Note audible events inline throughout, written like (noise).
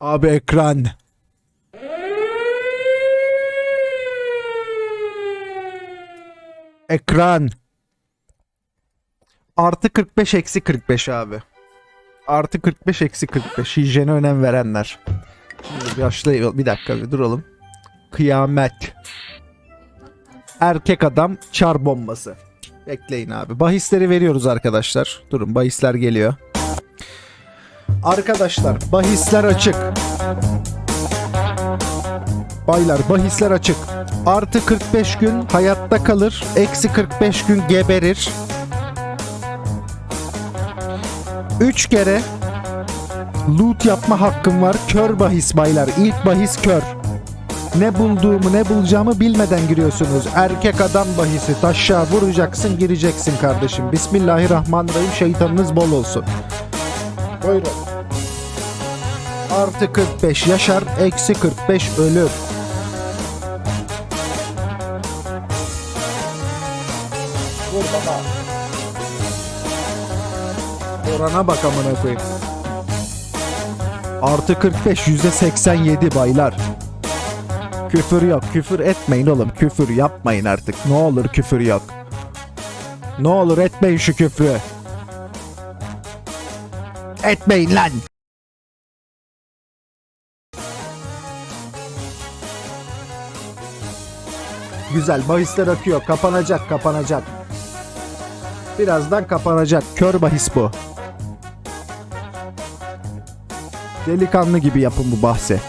Abi ekran. Ekran. Artı 45 eksi 45 abi. Artı 45 eksi 45. Hijyene önem verenler. Şimdi başlayalım. Bir dakika bir duralım. Kıyamet. Erkek adam çar bombası. Bekleyin abi. Bahisleri veriyoruz arkadaşlar. Durun bahisler geliyor. Arkadaşlar bahisler açık. Baylar bahisler açık. Artı 45 gün hayatta kalır. Eksi 45 gün geberir. 3 kere loot yapma hakkım var. Kör bahis baylar. İlk bahis kör. Ne bulduğumu ne bulacağımı bilmeden giriyorsunuz. Erkek adam bahisi. Taşa vuracaksın gireceksin kardeşim. Bismillahirrahmanirrahim. Şeytanınız bol olsun. Buyurun. Artı 45 yaşar. Eksi 45 ölür. Vur baba. Orana bak amına koyayım. Artı 45 yüzde 87 baylar. Küfür yok. Küfür etmeyin oğlum. Küfür yapmayın artık. Ne olur küfür yok. Ne olur etmeyin şu küfrü. Etmeyin lan. Güzel. Bahisler akıyor. Kapanacak, kapanacak. Birazdan kapanacak. Kör bahis bu. Delikanlı gibi yapın bu bahse.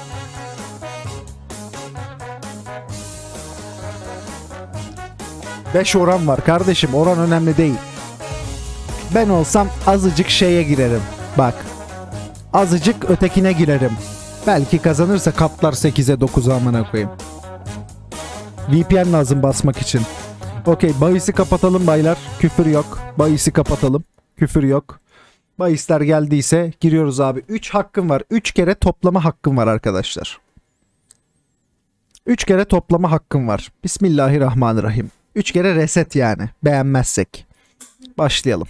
Beş oran var kardeşim. Oran önemli değil. Ben olsam azıcık şeye girerim. Bak. Azıcık ötekine girerim. Belki kazanırsa kaplar 8'e 9'a amına koyayım. VPN lazım basmak için. Okey bahisi kapatalım baylar. Küfür yok. Bahisi kapatalım. Küfür yok. Bahisler geldiyse giriyoruz abi. 3 hakkım var. 3 kere toplama hakkım var arkadaşlar. 3 kere toplama hakkım var. Bismillahirrahmanirrahim. 3 kere reset yani. Beğenmezsek. Başlayalım.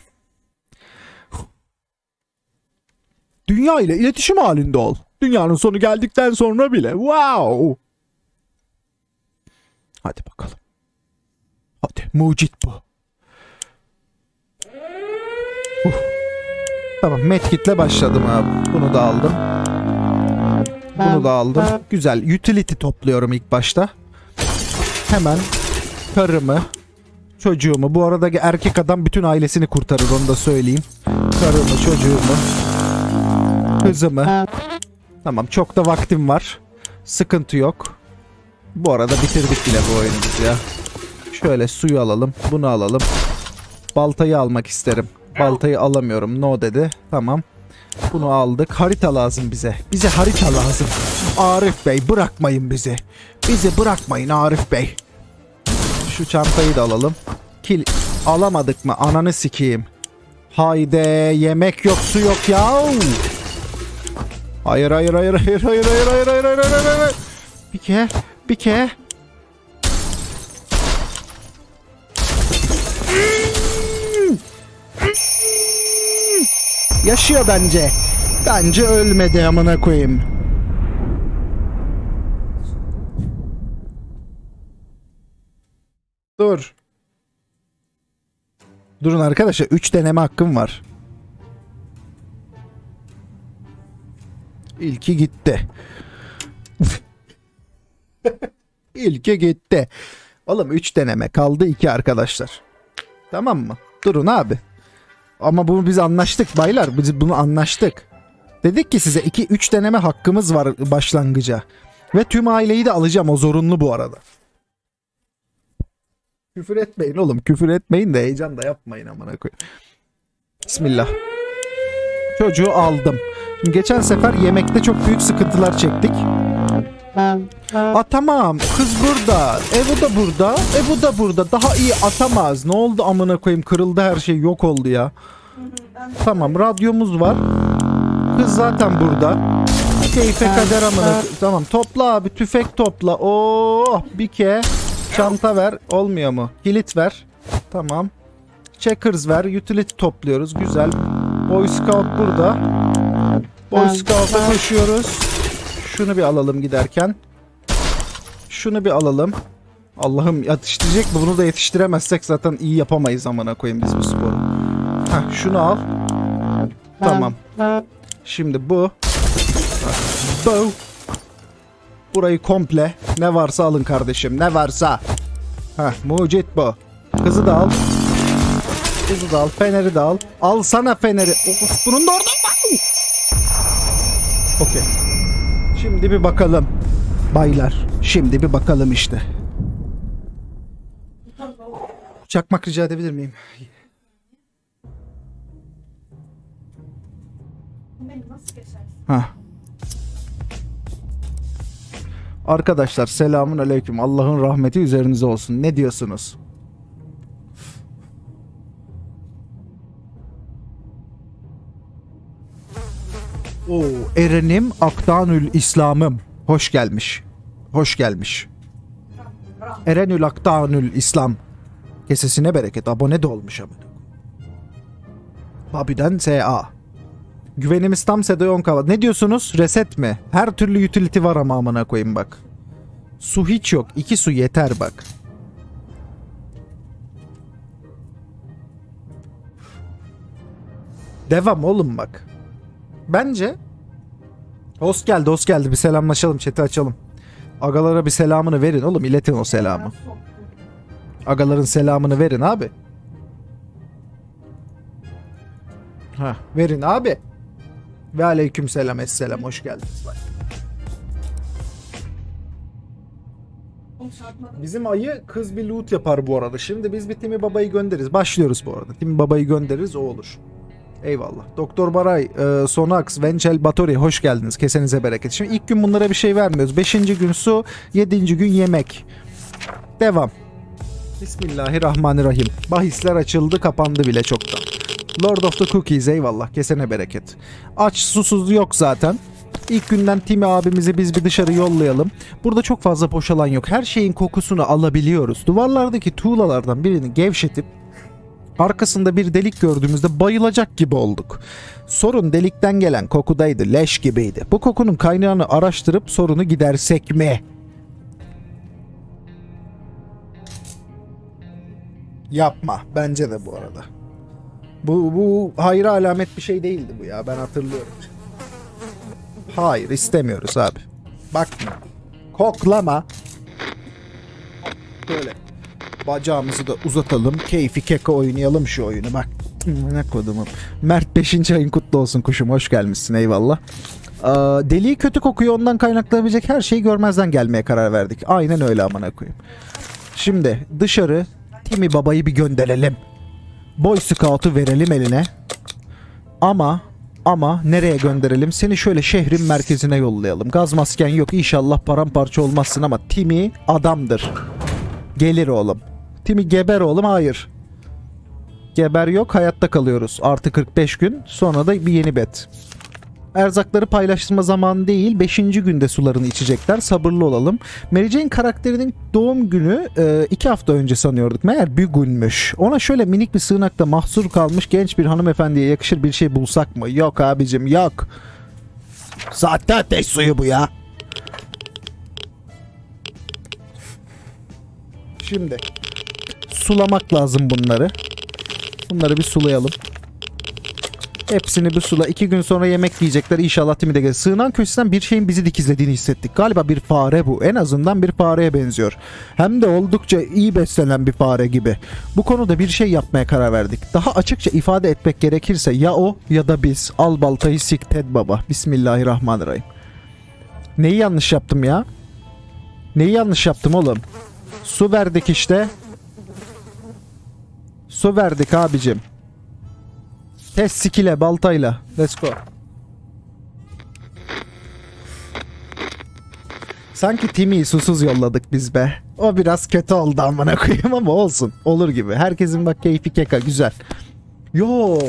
Dünya ile iletişim halinde ol. Dünyanın sonu geldikten sonra bile. Wow. Hadi bakalım. Hadi mucit bu. Uh. Tamam medkitle başladım abi. Bunu da aldım. Bunu da aldım. Güzel. Utility topluyorum ilk başta. Hemen karımı, çocuğumu. Bu arada erkek adam bütün ailesini kurtarır onu da söyleyeyim. Karımı, çocuğumu, kızımı. Tamam çok da vaktim var. Sıkıntı yok. Bu arada bitirdik bile bu oyunu biz ya. Şöyle suyu alalım. Bunu alalım. Baltayı almak isterim. Baltayı alamıyorum. No dedi. Tamam. Bunu aldık. Harita lazım bize. Bize harita lazım. Arif Bey bırakmayın bizi. Bizi bırakmayın Arif Bey. Şu çantayı da alalım. Kil alamadık mı? Ananı sikeyim. Hayde yemek yok su yok ya. Hayır hayır hayır hayır hayır hayır hayır hayır hayır hayır hayır. Bir ke bir ke. Yaşıyor bence. Bence ölmedi amına koyayım. Dur. Durun arkadaşlar 3 deneme hakkım var. İlki gitti. İlki gitti. Oğlum 3 deneme kaldı 2 arkadaşlar. Tamam mı? Durun abi. Ama bunu biz anlaştık baylar. Biz bunu anlaştık. Dedik ki size 2 3 deneme hakkımız var başlangıca. Ve tüm aileyi de alacağım. O zorunlu bu arada. Küfür etmeyin oğlum. Küfür etmeyin de heyecan da yapmayın amına koyayım. Bismillah. Çocuğu aldım. Geçen sefer yemekte çok büyük sıkıntılar çektik. Aa tamam kız burada. Evu da burada. Evu da burada. Daha iyi atamaz. Ne oldu amına koyayım kırıldı her şey yok oldu ya. Tamam radyomuz var. Kız zaten burada. Keyfe kader amına. Tamam topla abi tüfek topla. Oo bir ke. Çanta ver. Olmuyor mu? Kilit ver. Tamam. Checkers ver. Utility topluyoruz. Güzel. Boy Scout burada. Boy Scout'a koşuyoruz. Şunu bir alalım giderken. Şunu bir alalım. Allah'ım yetiştirecek mi? Bunu da yetiştiremezsek zaten iyi yapamayız amına koyayım biz bu sporu. Heh, şunu al. Tamam. Şimdi bu. Bu. Burayı komple. Ne varsa alın kardeşim. Ne varsa. Heh, mucit bu. Kızı da al. Kızı da al. Feneri de al. Al sana feneri. Of, bunun da orada. Okey. Şimdi bir bakalım. Baylar. Şimdi bir bakalım işte. Çakmak rica edebilir miyim? Ha. Arkadaşlar selamun aleyküm. Allah'ın rahmeti üzerinize olsun. Ne diyorsunuz? Oo, Erenim Aktanül İslam'ım. Hoş gelmiş. Hoş gelmiş. Erenül Aktanül İslam. Kesesine bereket. Abone de olmuş amına. Babi'den SA. Güvenimiz tam Sedoyon Kava. Ne diyorsunuz? Reset mi? Her türlü utility var ama amına koyayım bak. Su hiç yok. İki su yeter bak. Devam oğlum bak. Bence Host geldi, host geldi. Bir selamlaşalım, chat'i açalım. Agalara bir selamını verin oğlum, iletin o selamı. Agaların selamını verin abi. Ha, verin abi. Ve aleyküm selam, esselam, hoş geldiniz. Bak. Bizim ayı kız bir loot yapar bu arada. Şimdi biz bir Timi Baba'yı göndeririz. Başlıyoruz bu arada. Timi Baba'yı göndeririz, o olur. Eyvallah. Doktor Baray, e, Sonax, Vencel Batori hoş geldiniz. Kesenize bereket. Şimdi ilk gün bunlara bir şey vermiyoruz. Beşinci gün su, yedinci gün yemek. Devam. Bismillahirrahmanirrahim. Bahisler açıldı, kapandı bile çoktan. Lord of the Cookies eyvallah. Kesene bereket. Aç, susuz yok zaten. İlk günden Timi abimizi biz bir dışarı yollayalım. Burada çok fazla boş alan yok. Her şeyin kokusunu alabiliyoruz. Duvarlardaki tuğlalardan birini gevşetip Arkasında bir delik gördüğümüzde bayılacak gibi olduk. Sorun delikten gelen kokudaydı, leş gibiydi. Bu kokunun kaynağını araştırıp sorunu gidersek mi? Yapma. Bence de bu arada. Bu, bu hayra alamet bir şey değildi bu ya. Ben hatırlıyorum. Hayır istemiyoruz abi. Bakma. Koklama. Böyle. Bacağımızı da uzatalım. Keyfi keko oynayalım şu oyunu bak. Ne kodumum. Mert 5. ayın kutlu olsun kuşum. Hoş gelmişsin eyvallah. Aa, deliği kötü kokuyor ondan kaynaklanabilecek her şeyi görmezden gelmeye karar verdik. Aynen öyle amına koyayım. Şimdi dışarı Timi babayı bir gönderelim. Boy Scout'u verelim eline. Ama ama nereye gönderelim? Seni şöyle şehrin merkezine yollayalım. Gaz masken yok inşallah paramparça olmazsın ama Timi adamdır. Gelir oğlum. Timi geber oğlum hayır. Geber yok hayatta kalıyoruz. Artı 45 gün sonra da bir yeni bet. Erzakları paylaştırma zamanı değil 5. günde sularını içecekler sabırlı olalım. Mary Jane karakterinin doğum günü 2 hafta önce sanıyorduk. Meğer bir günmüş. Ona şöyle minik bir sığınakta mahsur kalmış genç bir hanımefendiye yakışır bir şey bulsak mı? Yok abicim yok. Zaten ateş suyu bu ya. Şimdi sulamak lazım bunları. Bunları bir sulayalım. Hepsini bir sula. İki gün sonra yemek yiyecekler. İnşallah timi de gelir. Sığınan köşesinden bir şeyin bizi dikizlediğini hissettik. Galiba bir fare bu. En azından bir fareye benziyor. Hem de oldukça iyi beslenen bir fare gibi. Bu konuda bir şey yapmaya karar verdik. Daha açıkça ifade etmek gerekirse ya o ya da biz. Al baltayı sik Ted baba. Bismillahirrahmanirrahim. Neyi yanlış yaptım ya? Neyi yanlış yaptım oğlum? Su verdik işte. Su verdik abicim. Test skill'e baltayla. Let's go. Sanki Timi'yi susuz yolladık biz be. O biraz kötü oldu amına koyayım ama olsun. Olur gibi. Herkesin bak keyfi keka güzel. Yo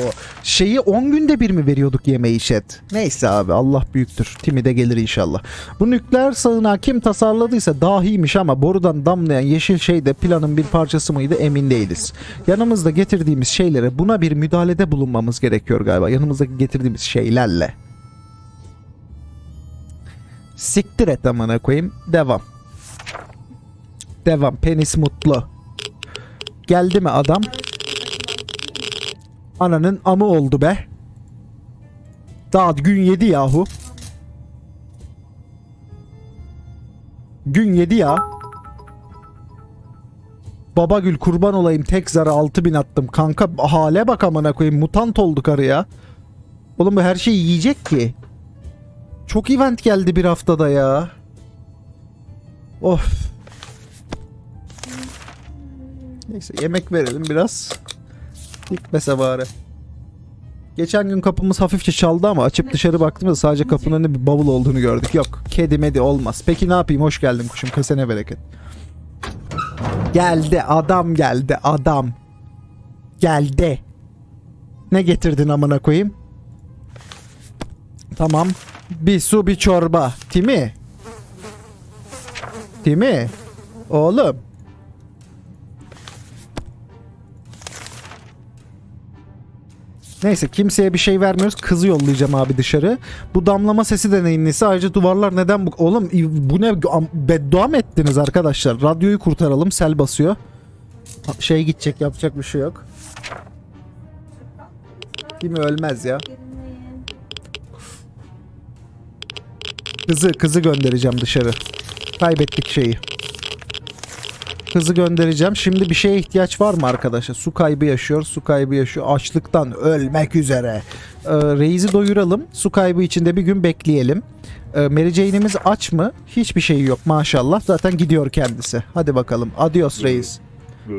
şeyi 10 günde bir mi veriyorduk yemeği chat? Neyse abi Allah büyüktür. Timi de gelir inşallah. Bu nükleer sığınağı kim tasarladıysa dahiymiş ama borudan damlayan yeşil şey de planın bir parçası mıydı emin değiliz. Yanımızda getirdiğimiz şeylere buna bir müdahalede bulunmamız gerekiyor galiba. Yanımızdaki getirdiğimiz şeylerle. Siktir et amına koyayım. Devam. Devam. Penis mutlu. Geldi mi adam? Ananın amı oldu be. Daha gün yedi yahu. Gün yedi ya. Babagül kurban olayım tek zara 6000 attım. Kanka hale bak amına koyayım. Mutant oldu karı ya. Oğlum bu her şeyi yiyecek ki. Çok event geldi bir haftada ya. Of. Neyse yemek verelim biraz. Gitmese bari. Geçen gün kapımız hafifçe çaldı ama açıp dışarı baktığımızda sadece kapının önünde bir bavul olduğunu gördük. Yok kedi medi olmaz. Peki ne yapayım hoş geldin kuşum kesene bereket. Geldi adam geldi adam. Geldi. Ne getirdin amına koyayım? Tamam. Bir su bir çorba. Timi. Timi. Oğlum. Neyse kimseye bir şey vermiyoruz. Kızı yollayacağım abi dışarı. Bu damlama sesi de neyin nesi? Ayrıca duvarlar neden bu? Oğlum bu ne? Beddua mı ettiniz arkadaşlar? Radyoyu kurtaralım. Sel basıyor. Şey gidecek yapacak bir şey yok. Kimi ölmez ya. Kızı kızı göndereceğim dışarı. Kaybettik şeyi. Kızı göndereceğim. Şimdi bir şeye ihtiyaç var mı arkadaşlar? Su kaybı yaşıyor, su kaybı yaşıyor. Açlıktan ölmek üzere. Ee, Reis'i doyuralım. Su kaybı içinde bir gün bekleyelim. Ee, Mary Jane'imiz aç mı? Hiçbir şey yok maşallah. Zaten gidiyor kendisi. Hadi bakalım. Adios Reis.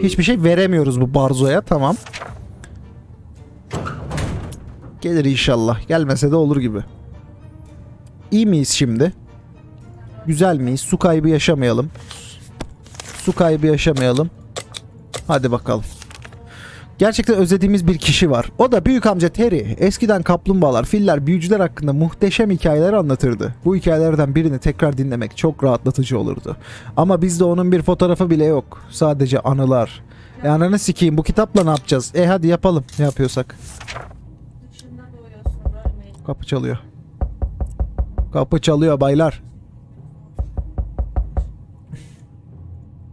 Hiçbir şey veremiyoruz bu Barzo'ya. Tamam. Gelir inşallah. Gelmese de olur gibi. İyi miyiz şimdi? Güzel miyiz? Su kaybı yaşamayalım. Su kaybı yaşamayalım. Hadi bakalım. Gerçekten özlediğimiz bir kişi var. O da büyük amca Terry. Eskiden kaplumbağalar, filler, büyücüler hakkında muhteşem hikayeler anlatırdı. Bu hikayelerden birini tekrar dinlemek çok rahatlatıcı olurdu. Ama bizde onun bir fotoğrafı bile yok. Sadece anılar. E ananı sikeyim bu kitapla ne yapacağız? E hadi yapalım ne yapıyorsak. Kapı çalıyor. Kapı çalıyor baylar.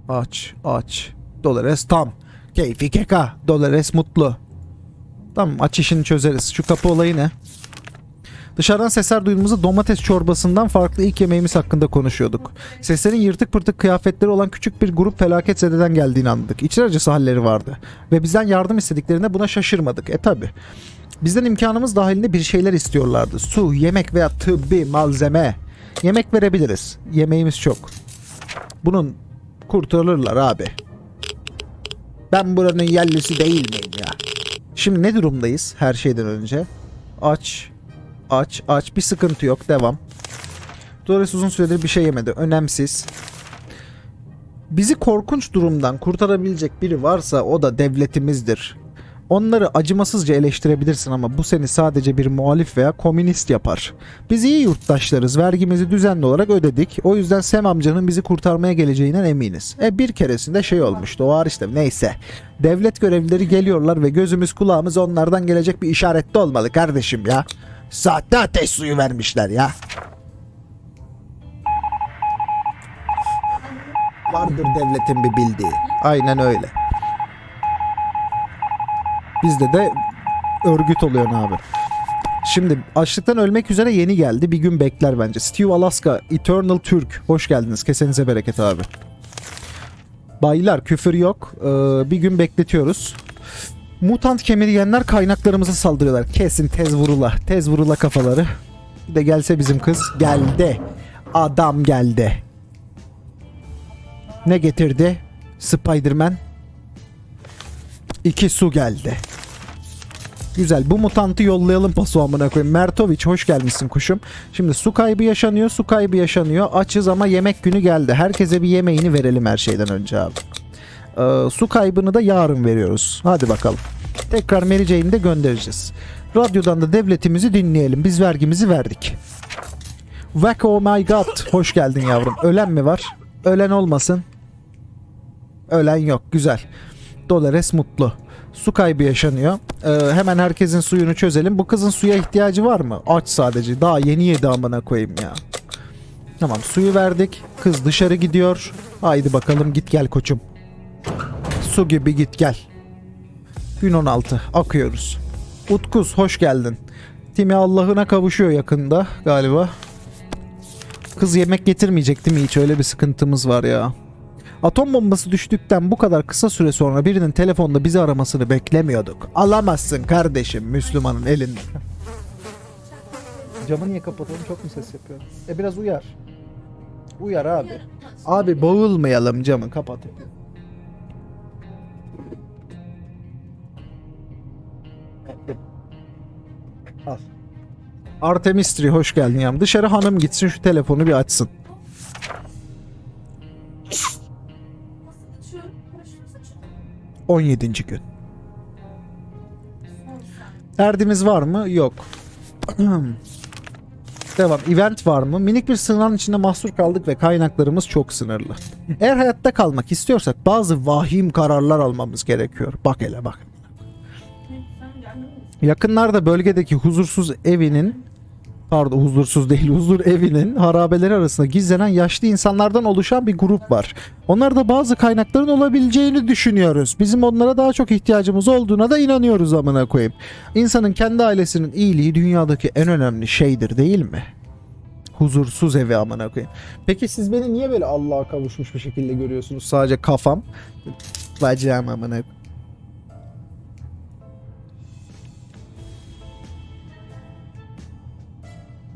Aç, aç. Dolores tam. Keyfi keka. Dolores mutlu. Tamam aç işini çözeriz. Şu kapı olayı ne? Dışarıdan sesler duyduğumuzda domates çorbasından farklı ilk yemeğimiz hakkında konuşuyorduk. Seslerin yırtık pırtık kıyafetleri olan küçük bir grup felaket zededen geldiğini anladık. İçler acısı halleri vardı. Ve bizden yardım istediklerinde buna şaşırmadık. E tabi. Bizden imkanımız dahilinde bir şeyler istiyorlardı. Su, yemek veya tıbbi malzeme. Yemek verebiliriz. Yemeğimiz çok. Bunun kurtarırlar abi. Ben buranın yerlisi değil miyim ya? Şimdi ne durumdayız her şeyden önce? Aç, aç, aç. Bir sıkıntı yok. Devam. Dolores uzun süredir bir şey yemedi. Önemsiz. Bizi korkunç durumdan kurtarabilecek biri varsa o da devletimizdir. Onları acımasızca eleştirebilirsin ama bu seni sadece bir muhalif veya komünist yapar. Biz iyi yurttaşlarız. Vergimizi düzenli olarak ödedik. O yüzden Sem amcanın bizi kurtarmaya geleceğinden eminiz. E bir keresinde şey olmuştu. O de neyse. Devlet görevlileri geliyorlar ve gözümüz kulağımız onlardan gelecek bir işarette olmalı kardeşim ya. Saatte ateş suyu vermişler ya. Vardır devletin bir bildiği. Aynen öyle. Bizde de örgüt oluyor abi. Şimdi açlıktan ölmek üzere yeni geldi. Bir gün bekler bence. Steve Alaska, Eternal Türk. Hoş geldiniz. Kesenize bereket abi. Baylar küfür yok. Ee, bir gün bekletiyoruz. Mutant kemirgenler kaynaklarımıza saldırıyorlar. Kesin tez vurula. Tez vurula kafaları. Bir de gelse bizim kız. Geldi. Adam geldi. Ne getirdi? Spider-Man. İki su geldi. Güzel. Bu mutantı yollayalım paso amına koyayım. Mertovic hoş gelmişsin kuşum. Şimdi su kaybı yaşanıyor, su kaybı yaşanıyor. Açız ama yemek günü geldi. Herkese bir yemeğini verelim her şeyden önce abi. Ee, su kaybını da yarın veriyoruz. Hadi bakalım. Tekrar Mary de göndereceğiz. Radyodan da devletimizi dinleyelim. Biz vergimizi verdik. Wack oh my god. Hoş geldin yavrum. Ölen mi var? Ölen olmasın. Ölen yok. Güzel. Dolores mutlu. Su kaybı yaşanıyor. Ee, hemen herkesin suyunu çözelim. Bu kızın suya ihtiyacı var mı? Aç sadece. Daha yeni yedi amına koyayım ya. Tamam suyu verdik. Kız dışarı gidiyor. Haydi bakalım git gel koçum. Su gibi git gel. Gün 16 akıyoruz. Utkuz hoş geldin. Timi Allah'ına kavuşuyor yakında galiba. Kız yemek getirmeyecek değil mi hiç öyle bir sıkıntımız var ya. Atom bombası düştükten bu kadar kısa süre sonra birinin telefonda bizi aramasını beklemiyorduk. Alamazsın kardeşim Müslümanın elinde. Camı niye kapatalım çok mu ses yapıyor? E biraz uyar. Uyar abi. Abi boğulmayalım camı kapat. Al. Artemistri hoş geldin ya. Dışarı hanım gitsin şu telefonu bir açsın. 17. gün. Derdimiz var mı? Yok. (clears throat) Devam. Event var mı? Minik bir sığınağın içinde mahsur kaldık ve kaynaklarımız çok sınırlı. Eğer hayatta kalmak istiyorsak bazı vahim kararlar almamız gerekiyor. Bak hele bak. Yakınlarda bölgedeki huzursuz evinin pardon huzursuz değil (laughs) huzur evinin harabeleri arasında gizlenen yaşlı insanlardan oluşan bir grup var. Onlarda bazı kaynakların olabileceğini düşünüyoruz. Bizim onlara daha çok ihtiyacımız olduğuna da inanıyoruz amına koyayım. İnsanın kendi ailesinin iyiliği dünyadaki en önemli şeydir değil mi? Huzursuz evi amına koyayım. Peki siz beni niye böyle Allah'a kavuşmuş bir şekilde görüyorsunuz? Sadece kafam. Bacağım amına koyayım.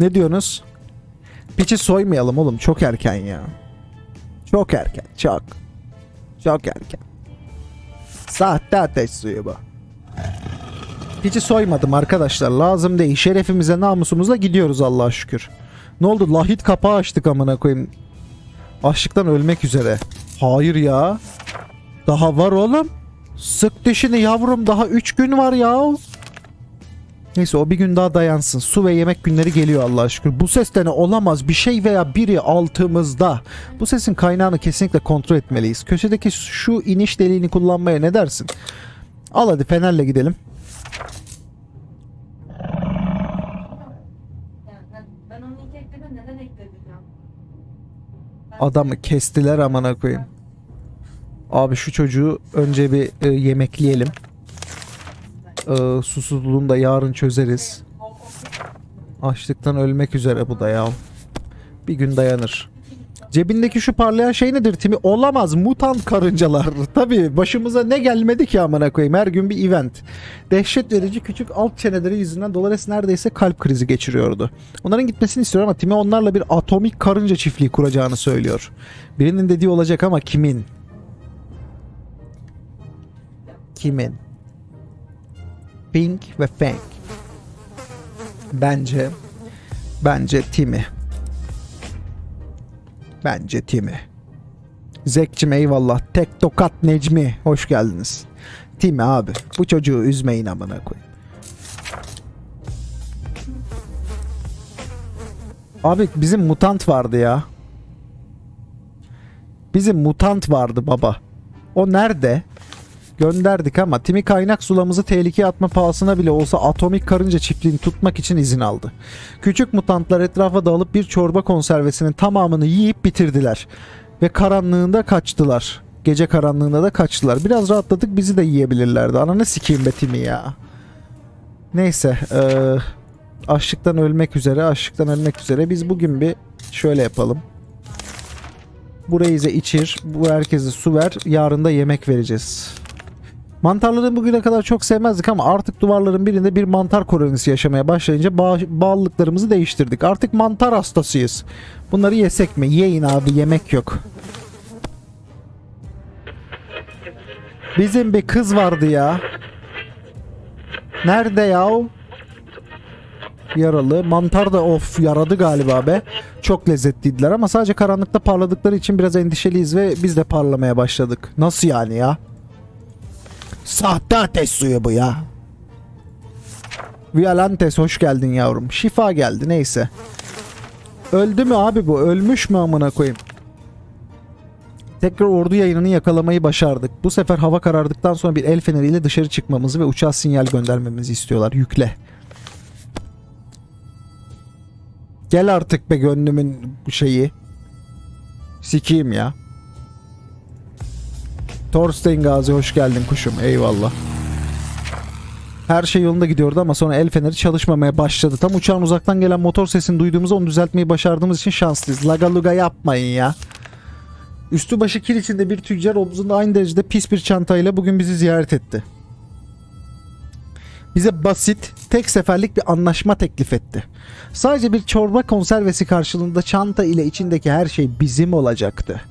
Ne diyorsunuz? Piçi soymayalım oğlum. Çok erken ya. Çok erken. Çok. Çok erken. Sahte ateş suyu bu. Piçi soymadım arkadaşlar. Lazım değil. Şerefimize namusumuzla gidiyoruz Allah'a şükür. Ne oldu? Lahit kapağı açtık amına koyayım. Açlıktan ölmek üzere. Hayır ya. Daha var oğlum. Sık dişini yavrum. Daha 3 gün var ya. Neyse o bir gün daha dayansın. Su ve yemek günleri geliyor Allah'a şükür. Bu ses ne olamaz. Bir şey veya biri altımızda. Bu sesin kaynağını kesinlikle kontrol etmeliyiz. Köşedeki şu iniş deliğini kullanmaya ne dersin? Al hadi fenerle gidelim. Adamı kestiler amına koyayım. Abi şu çocuğu önce bir e, yemekleyelim. E, susuzluğunu da yarın çözeriz. Açlıktan ölmek üzere bu da ya. Bir gün dayanır. Cebindeki şu parlayan şey nedir Timi? Olamaz mutant karıncalar. (laughs) Tabii başımıza ne gelmedi ki amına koyayım. Her gün bir event. Dehşet verici küçük alt çeneleri yüzünden Dolores neredeyse kalp krizi geçiriyordu. Onların gitmesini istiyor ama Timi onlarla bir atomik karınca çiftliği kuracağını söylüyor. Birinin dediği olacak ama kimin? Kimin? Pink ve Fang. Bence bence Timi. Bence Timi. Zekçim eyvallah. Tek tokat Necmi. Hoş geldiniz. Timi abi. Bu çocuğu üzmeyin amına koyayım. Abi bizim mutant vardı ya. Bizim mutant vardı baba. O nerede? Gönderdik ama Timi kaynak sulamızı tehlikeye atma pahasına bile olsa atomik karınca çiftliğini tutmak için izin aldı. Küçük mutantlar etrafa dağılıp bir çorba konservesinin tamamını yiyip bitirdiler. Ve karanlığında kaçtılar. Gece karanlığında da kaçtılar. Biraz rahatladık bizi de yiyebilirlerdi. Ananı sikeyim be Timi ya. Neyse. eee açlıktan ölmek üzere. Açlıktan ölmek üzere. Biz bugün bir şöyle yapalım. Burayı içir. Bu herkese su ver. Yarın da yemek vereceğiz. Mantarları bugüne kadar çok sevmezdik ama artık duvarların birinde bir mantar kolonisi yaşamaya başlayınca bağ bağlılıklarımızı değiştirdik. Artık mantar hastasıyız. Bunları yesek mi? Yiyin abi yemek yok. Bizim bir kız vardı ya. Nerede yahu? Yaralı. Mantar da of yaradı galiba be. Çok lezzetliydiler ama sadece karanlıkta parladıkları için biraz endişeliyiz ve biz de parlamaya başladık. Nasıl yani ya? Sahte ateş suyu bu ya. Violantes hoş geldin yavrum. Şifa geldi neyse. Öldü mü abi bu? Ölmüş mü amına koyayım? Tekrar ordu yayınını yakalamayı başardık. Bu sefer hava karardıktan sonra bir el feneriyle dışarı çıkmamızı ve uçağa sinyal göndermemizi istiyorlar. Yükle. Gel artık be gönlümün şeyi. Sikiyim ya. Thorstein Gazi hoş geldin kuşum. Eyvallah. Her şey yolunda gidiyordu ama sonra el feneri çalışmamaya başladı. Tam uçağın uzaktan gelen motor sesini duyduğumuzda onu düzeltmeyi başardığımız için şanslıyız. Laga luga yapmayın ya. Üstü başı kir içinde bir tüccar omzunda aynı derecede pis bir çantayla bugün bizi ziyaret etti. Bize basit, tek seferlik bir anlaşma teklif etti. Sadece bir çorba konservesi karşılığında çanta ile içindeki her şey bizim olacaktı.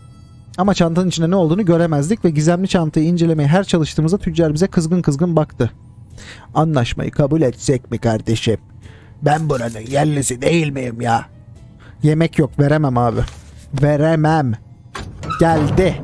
Ama çantanın içinde ne olduğunu göremezdik ve gizemli çantayı incelemeye her çalıştığımızda tüccar bize kızgın kızgın baktı. Anlaşmayı kabul etsek mi kardeşim? Ben buranın yerlisi değil miyim ya? Yemek yok veremem abi. Veremem. Geldi.